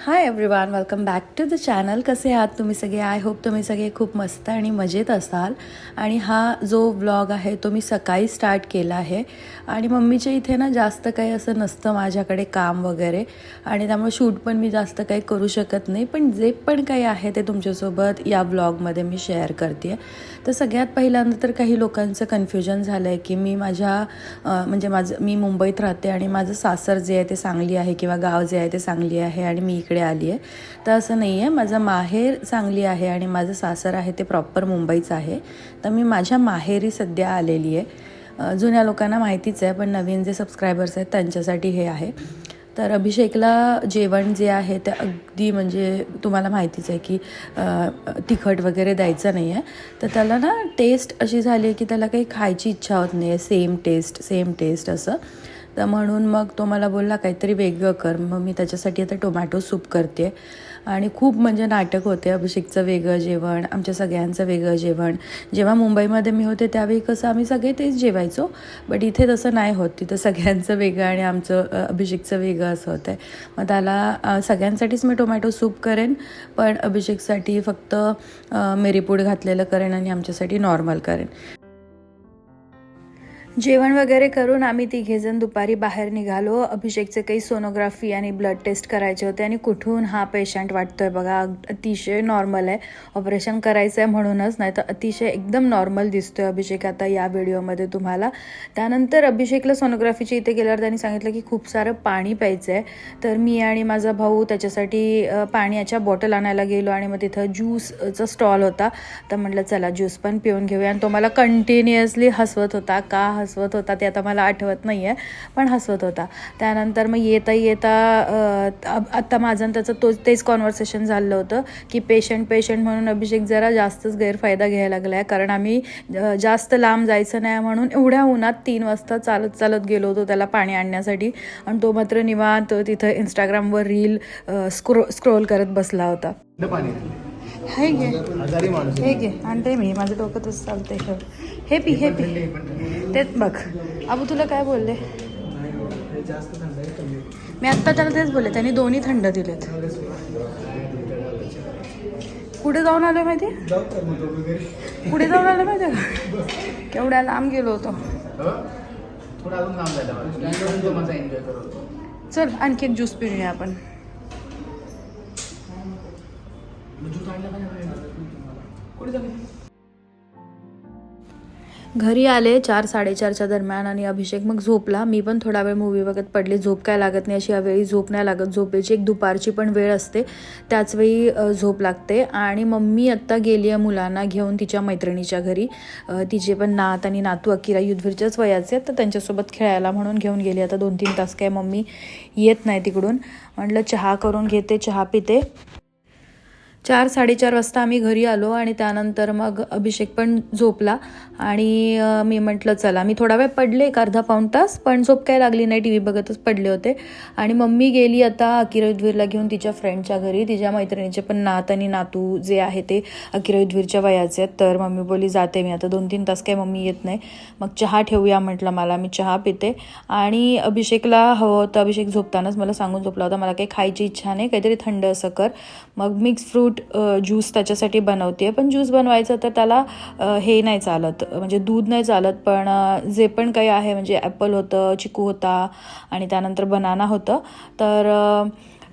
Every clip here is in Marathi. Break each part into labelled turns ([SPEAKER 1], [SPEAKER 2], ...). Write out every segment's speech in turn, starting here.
[SPEAKER 1] Hi everyone welcome back to the channel कसे आहात तुम्ही सगळे? आय होप तुम्ही सगळे खूप मस्त आणि मजेत असाल. आणि हा जो व्लॉग आहे तो मी सकाळी स्टार्ट केला आहे. आणि मम्मीच्या इथे ना जास्त काही असं नसतं माझ्याकडे काम वगैरे. आणि त्यामुळे शूट पण मी जास्त काही करू शकत नाही. पण जे पण काही आहे ते तुमच्यासोबत या व्लॉगमध्ये मी शेअर करते तर सगळ्यात पहिल्यांदा तर काही लोकांचं कन्फ्युजन झालं आहे की मी माझ्या म्हणजे माझं मी मुंबईत राहते आणि माझं सासर जे आहे ते सांगली आहे किंवा गाव जे आहे ते सांगली आहे आणि मी इकडे आली आहे. तर असं नाही आहे. माझं माहेर सांगली आहे आणि माझं सासर आहे ते प्रॉपर मुंबईचं आहे. तर मी माझ्या माहेरी सध्या आलेली आहे. जुन्या लोकांना माहितीच आहे पण नवीन जे सबस्क्रायबर्स आहेत त्यांच्यासाठी हे आहे. तर अभिषेकला जेवण जे आहे ते अगदी म्हणजे तुम्हाला माहितीच आहे की तिखट वगैरे द्यायचं नाही आहे. तर त्याला ना टेस्ट अशी झाली आहे की त्याला काही खायची इच्छा होत नाही आहे. सेम टेस्ट सेम टेस्ट असं. तर म्हणून मग तो मला बोलला काहीतरी वेगळं कर मग मी त्याच्यासाठी आता टोमॅटो सूप करते. आणि खूप म्हणजे नाटक होते अभिषेकचं वेगळं जेवण आमच्या सगळ्यांचं वेगळं जेवण. जेव्हा मुंबईमध्ये मी होते त्यावेळी कसं आम्ही सगळे तेच जेवायचो बट इथे तसं नाही होत. तिथं सगळ्यांचं वेगळं आणि आमचं अभिषेकचं वेगळं असं होतं आहे मग त्याला सगळ्यांसाठीच मी टोमॅटो सूप करेन पण अभिषेकसाठी फक्त मिरीपूड घातलेलं करेन आणि आमच्यासाठी नॉर्मल करेन. जेवण वगैरे करून आम्ही तिघेजण दुपारी बाहेर निघालो. अभिषेकचे काही सोनोग्राफी आणि ब्लड टेस्ट करायचे होते आणि कुठून हा पेशंट वाटतोय बघा अतिशय नॉर्मल आहे. ऑपरेशन करायचं आहे म्हणूनच नाही तर अतिशय एकदम नॉर्मल दिसतोय अभिषेक आता या व्हिडिओमध्ये तुम्हाला. त्यानंतर अभिषेकला सोनोग्राफीच्या इथे गेल्यावर त्यांनी सांगितलं की खूप सारं पाणी प्यायचं आहे तर मी आणि माझा भाऊ त्याच्यासाठी पाण्याच्या बॉटल आणायला गेलो आणि मग तिथं ज्यूसचा स्टॉल होता. तर म्हटलं चला ज्यूस पण पिऊन घेऊया. आणि तो मला कंटिन्युअसली हसवत होता का हस हसवत होता ते आता मला आठवत नाही आहे पण हसवत होता. त्यानंतर मग येता येता आत्ता माझं आणि त्याचं तोच तेच कॉन्व्हर्सेशन झालं होतं की पेशंट पेशंट म्हणून अभिषेक जरा जास्तच गैरफायदा घ्यायला लागला आहे कारण आम्ही जास्त लांब जायचं नाही म्हणून एवढ्या उन्हात तीन वाजता चालत चालत गेलो होतो त्याला पाणी आणण्यासाठी. आणि तो मात्र निवांत तिथं इंस्टाग्रामवर रील स्क्रो स्क्रोल करत बसला होता.
[SPEAKER 2] पाणी
[SPEAKER 1] हे घे हे घे आणते मी माझं डोकं तसं चालतंय हे. हे पी हे पी. तेच बघ. अबू तुला काय बोलले. मी आत्ता त्याला तेच बोलले त्यांनी दोन्ही थंड दिलेत. कुठे जाऊन आलो माहिती? कुठे जाऊन आलो माहिती? का केवढ्या लांब गेलो होतो.
[SPEAKER 2] हो?
[SPEAKER 1] चल आणखी एक ज्यूस पिऊया आपण. घरी आले चार साडेचारच्या दरम्यान आणि अभिषेक मग झोपला. मी पण थोडा वेळ मूवी बघत पडले. झोप काय लागत नाही अशी यावेळी झोप नाही लागत. झोपेची एक दुपारची पण वेळ असते. त्याचवेळी झोप लागते. आणि मम्मी आत्ता गेली आहे मुलांना घेऊन तिच्या मैत्रिणीच्या घरी. तिचे पण नात आणि नातू अकिरा युद्धवीरच्याच वयाचे आहेत. तर त्यांच्यासोबत खेळायला म्हणून घेऊन गेली. आता दोन तीन तास काय मम्मी येत नाही तिकडून. म्हटलं चहा करून घेते चहा पिते. चार साडेचार वाजता आम्ही घरी आलो आणि त्यानंतर मग अभिषेक पण झोपला आणि मी म्हटलं चला. मी थोडा वेळ पडले एक अर्धा पाऊण तास पण झोप काय लागली नाही. टी व्ही बघतच पडले होते. आणि मम्मी गेली आता अकिरयुद्धवीरला घेऊन तिच्या फ्रेंडच्या घरी. तिच्या मैत्रिणीचे पण नात आणि नातू जे आहे ते अकिरयुद्धवीरच्या वयाचे आहेत. तर मम्मी बोली जाते मी आता. दोन तीन तास काय मम्मी येत नाही. मग चहा ठेवूया म्हटलं मला. मी चहा पिते. आणि अभिषेकला हवं होतं. अभिषेक झोपतानाच मला सांगून झोपला होता मला काही खायची इच्छा नाही. काहीतरी थंड असं कर. मग मिक्स फ्रूट ज्यूस त्याच्यासाठी बनवते. आहे पण ज्यूस बनवायचं तर त्याला हे नाही चालत. म्हणजे दूध नाही चालत पण जे पण काही आहे म्हणजे ॲपल होतं चिकू होता आणि त्यानंतर बनाना होतं. तर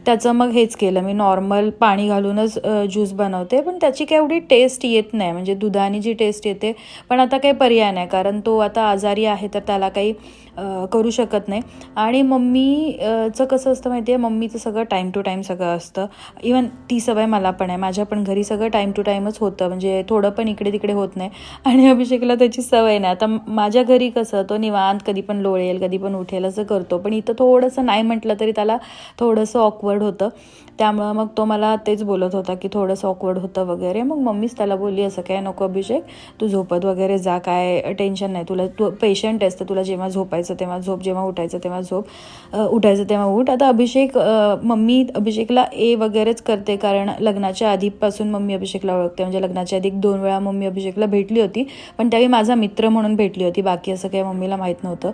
[SPEAKER 1] त्याचं मग हेच केलं. मी नॉर्मल पाणी घालूनच ज्यूस बनवते पण त्याची काही एवढी टेस्ट येत नाही. म्हणजे दुधाने जी टेस्ट येते पण आता काही पर्याय नाही. कारण तो आता आजारी आहे तर त्याला काही करू शकत नाही. आणि मम्मीचं कसं असतं माहिती आहे? मम्मीचं सगळं टाईम टू टाईम सगळं असतं. इवन ती सवय मला पण आहे. माझ्या पण घरी सगळं टाईम टू टाईमच होतं. म्हणजे थोडं पण इकडे तिकडे होत नाही. आणि अभिषेकला त्याची सवय नाही. आता माझ्या घरी कसं तो निवांत कधी पण लोळेल कधी पण उठेल असं करतो. पण इथं थोडंसं नाही म्हटलं तरी त्याला थोडंसं ऑकवर्ड होतं. त्यामुळं मग तो मला तेच बोलत होता की थोडंसं ऑकवर्ड होतं वगैरे. मग मम्मीच त्याला बोलली असं काय नको अभिषेक तू झोपत वगैरे जा काय टेन्शन नाही. तुला तू पेशंट आहेस तर तुला जेव्हा झोपायचं तेव्हा झोप जेव्हा उठायचं तेव्हा झोप उठायचं तेव्हा उठ. आता अभिषेक मम्मी अभिषेकला ए वगैरेच करते कारण लग्नाच्या आधीपासून मम्मी अभिषेकला ओळखते. म्हणजे लग्नाच्या आधी एक दोन वेळा मम्मी अभिषेकला भेटली होती पण त्यावेळी माझा मित्र म्हणून भेटली होती. बाकी असं काही मम्मीला माहीत नव्हतं.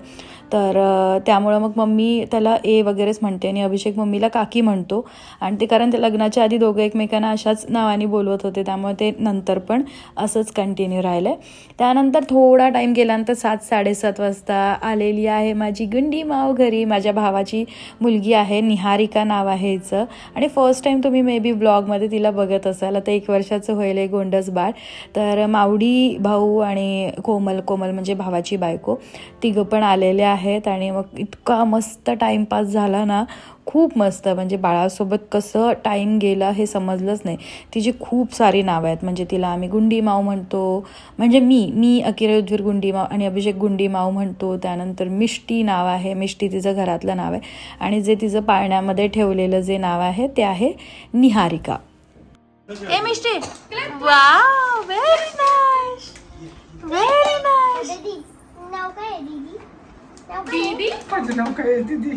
[SPEAKER 1] तर त्यामुळं मग मम्मी त्याला ए वगैरेच म्हणते आणि अभिषेक मम्मीला काकी म्हणतो. आणि आणि ते कारण ते लग्नाच्या आधी दोघं एकमेकांना अशाच नावाने बोलवत होते त्यामुळे ते नंतर पण असंच कंटिन्यू राहिलं आहे त्यानंतर थोडा टाईम गेल्यानंतर सात साडेसात वाजता आलेली आहे माझी गुंडी माव घरी. माझ्या भावाची मुलगी आहे निहारिका नाव आहे हिचं. आणि फर्स्ट टाईम तुम्ही मे बी ब्लॉगमध्ये तिला बघत असाल आता एक वर्षाचं होईल आहे गोंडस बाळ. तर मावडी भाऊ आणि कोमल कोमल म्हणजे भावाची बायको तिघं पण आलेले आहेत. आणि मग इतका मस्त टाईमपास झाला ना खूप मस्त म्हणजे बाळासोबत कसं टाईम गेला हे समजलंच नाही. तिची खूप सारी नावं आहेत. म्हणजे तिला आम्ही गुंडी माव म्हणतो. म्हणजे मी मी अकिरा युद्धवीर गुंडी माव आणि अभिषेक गुंडी माव म्हणतो. त्यानंतर मिष्टी नाव आहे. मिष्टी तिचं घरातलं नाव आहे. आणि जे तिचं पाळण्यामध्ये ठेवलेलं जे नाव आहे ते आहे निहारिका. ए Mishti! Very nice very nice
[SPEAKER 3] दीदी नाव काय आहे दीदी? नाव काय आहे?
[SPEAKER 4] माझं नाव काय आहे दीदी?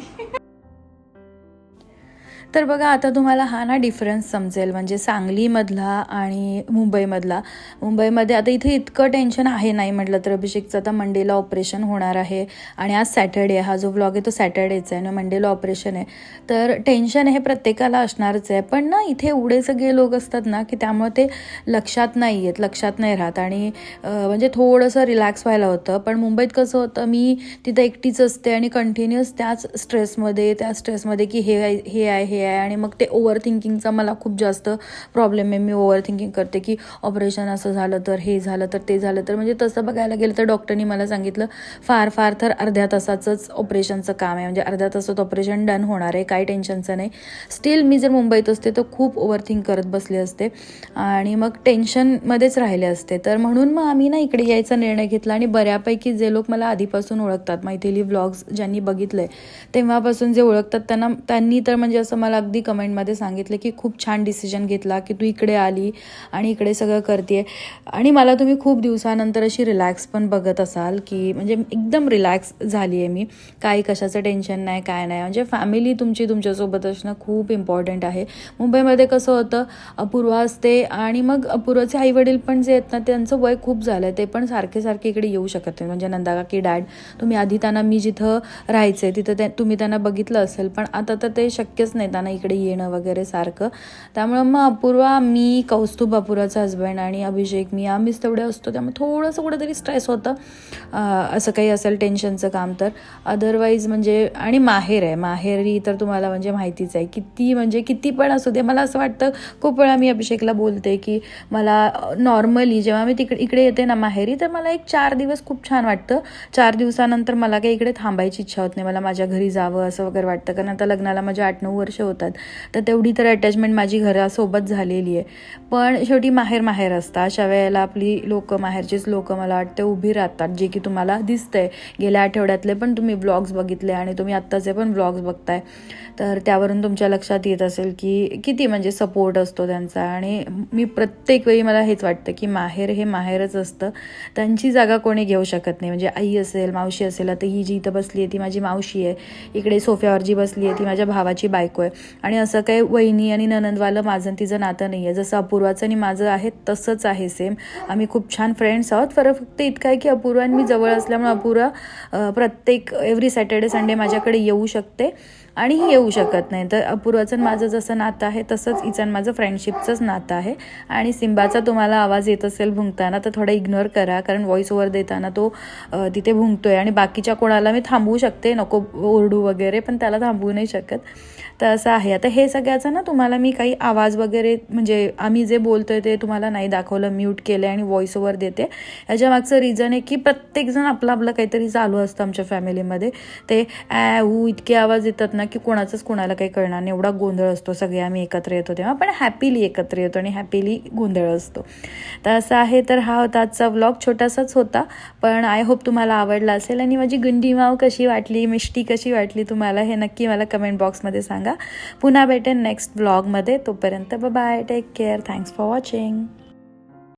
[SPEAKER 1] तर बघा आता तुम्हाला हा ना डिफरन्स समजेल. म्हणजे सांगलीमधला आणि मुंबईमधला. मुंबईमध्ये आता इथे इतकं टेन्शन आहे नाही म्हटलं तर अभिषेकचं. आता मंडेला ऑपरेशन होणार आहे. आणि आज सॅटर्डे हा जो व्लॉग आहे तो सॅटर्डेचा आहे. ना मंडेला ऑपरेशन आहे. तर टेन्शन हे प्रत्येकाला असणारच आहे. पण ना इथे एवढे सगळे लोक असतात ना की त्यामुळे ते लक्षात नाही आहेत लक्षात नाही राहत. आणि म्हणजे थोडंसं रिलॅक्स व्हायला होतं. पण मुंबईत कसं होतं मी तिथं एकटीच असते आणि कंटिन्युअस त्याच स्ट्रेसमध्ये त्या स्ट्रेसमध्ये की हे आहे हे आहे हे आहे आणि मग ते ओव्हर थिंकिंगचा मला खूप जास्त प्रॉब्लेम आहे. मी ओव्हर थिंकिंग करते की ऑपरेशन असं झालं तर हे झालं तर ते झालं तर. म्हणजे तसं बघायला गेलं तर डॉक्टरनी मला सांगितलं फार फार तर अर्ध्या तासाचंच ऑपरेशनचं काम आहे. म्हणजे अर्ध्या तासात ऑपरेशन डन होणार आहे. काही टेन्शनचं नाही. स्टील मी जर मुंबईत असते तर खूप ओव्हर थिंक करत बसले असते. आणि मग टेन्शनमध्येच राहिले असते. तर म्हणून मग आम्ही ना इकडे यायचा निर्णय घेतला आणि बऱ्यापैकी जे लोक मला आधीपासून ओळखतात मैथिली व्लॉग्स ज्यांनी बघितले तेव्हापासून जे ओळखतात त्यांना त्यांनी तर म्हणजे असं मला अगदी कमेंटमध्ये सांगितलं की खूप छान डिसिजन घेतला की तू इकडे आली आणि इकडे सगळं करते आणि मला तुम्ही खूप दिवसानंतर अशी रिलॅक्स पण बघत असाल की म्हणजे एकदम रिलॅक्स झाली आहे मी. काही कशाचं टेन्शन नाही काय नाही. म्हणजे फॅमिली तुमची तुमच्यासोबत असणं खूप इम्पॉर्टंट आहे. मुंबईमध्ये कसं होतं अपूर्वा असते आणि मग अपूर्वाचे आईवडील पण जे आहेत ना त्यांचं वय खूप झालं आहे ते पण सारखे सारखे इकडे येऊ शकत नाही म्हणजे नंदा काकी डॅड तुम्ही आधी त्यांना मी जिथं राहायचे तिथं ते तुम्ही त्यांना बघितलं असेल. पण आता तर ते शक्यच नाही त्यांना इकडे येणं वगैरे सारखं. त्यामुळं मग अपूर्वा मी कौस्तुभ अपूर्वाचा हस्बंड आणि अभिषेक मी आम्हीच तेवढे असतो. त्यामुळे थोडंसं कुठेतरी स्ट्रेस होतं. असं काही असेल टेन्शनचं काम तर. अदरवाईज म्हणजे आणि माहेर आहे. माहेरी तर तुम्हाला म्हणजे माहितीच आहे. किती म्हणजे किती पण असू दे. मला असं वाटतं खूप वेळा मी अभिषेकला बोलते की मला नॉर्मली जेव्हा मी तिकडे इकडे येते ना माहेरी तर मला एक चार दिवस खूप छान वाटतं. चार दिवसानंतर मला काही इकडे थांबायची इच्छा होत नाही. मला माझ्या घरी जावं असं वगैरे वाटतं. कारण आता लग्नाला माझ्या आठ नऊ वर्ष होतात. तर तेवढी तर अटॅचमेंट माझी घरासोबत झालेली आहे. पण शेवटी माहेर माहेर असतं. अशा वेळेला आपली लोक माहेरचीच लोक मला वाटते उभी राहतात जे की तुम्हाला दिसतंय. गेल्या आठवड्यातले पण तुम्ही ब्लॉग्स बघितले आणि तुम्ही आत्ताचे पण ब्लॉग्स बघताय. तर त्यावरून तुमच्या लक्षात येत असेल की किती म्हणजे सपोर्ट असतो त्यांचा. आणि मी प्रत्येक वेळी मला हेच वाटतं की माहेर हे माहेरच असतं. त्यांची जागा कोणी घेऊ शकत नाही. म्हणजे आई असेल मावशी असेल आता ही जी इथं बसली आहे ती माझी मावशी आहे. इकडे सोफ्यावर जी बसली आहे ती माझ्या भावाची बायको आहे. आणि असं काही वहिनी आणि ननंदवालं माझं आणि तिचं नातं नाही आहे जसं अपूर्वाचं आणि माझं आहे तसंच आहे सेम आम्ही खूप छान फ्रेंड्स आहोत. फरक फक्त इतकं आहे की अपूर्वा आणि मी जवळ असल्यामुळे अपूर्वा प्रत्येक एव्हरी सॅटर्डे संडे माझ्याकडे येऊ शकते आणि ही येऊ शकत नाही. तर अपूर्वाचं आणि माझं जसं नातं आहे तसंच इचं माझं फ्रेंडशिपचंच नातं आहे. आणि सिंबाचा तुम्हाला आवाज येत असेल भुंकताना तर थोडा इग्नोर करा कारण व्हॉइस ओव्हर देताना तो तिथे भुंकतो आहे आणि बाकीच्या कोणाला मी थांबवू शकते नको ओरडू वगैरे पण त्याला थांबवू नाही शकत. तर असं आहे. आता हे सगळ्याचं ना तुम्हाला मी काही आवाज वगैरे म्हणजे आम्ही जे बोलतोय ते तुम्हाला नाही दाखवलं म्यूट केलं आणि व्हॉइस ओव्हर देते. याच्या मागचं रिझन आहे की प्रत्येकजण आपलं आपलं काहीतरी चालू असतं आमच्या फॅमिलीमध्ये ते ॲ ऊ इतके आवाज येतात ना की कोणाचंच कोणाला काही कळणार नाही. एवढा गोंधळ असतो. सगळे आम्ही एकत्र येतो तेव्हा. पण हॅपीली एकत्र येतो आणि हॅपीली गोंधळ असतो. तर असं आहे. तर हा होता आजचा व्लॉग छोटासाच होता. पण आय होप तुम्हाला आवडला असेल. आणि माझी गुंडी माव कशी वाटली मिष्टी कशी वाटली तुम्हाला हे नक्की मला कमेंट बॉक्समध्ये सांगा. पुन्हा भेटेन नेक्स्ट व्लॉगमध्ये तोपर्यंत bye take care thanks for watching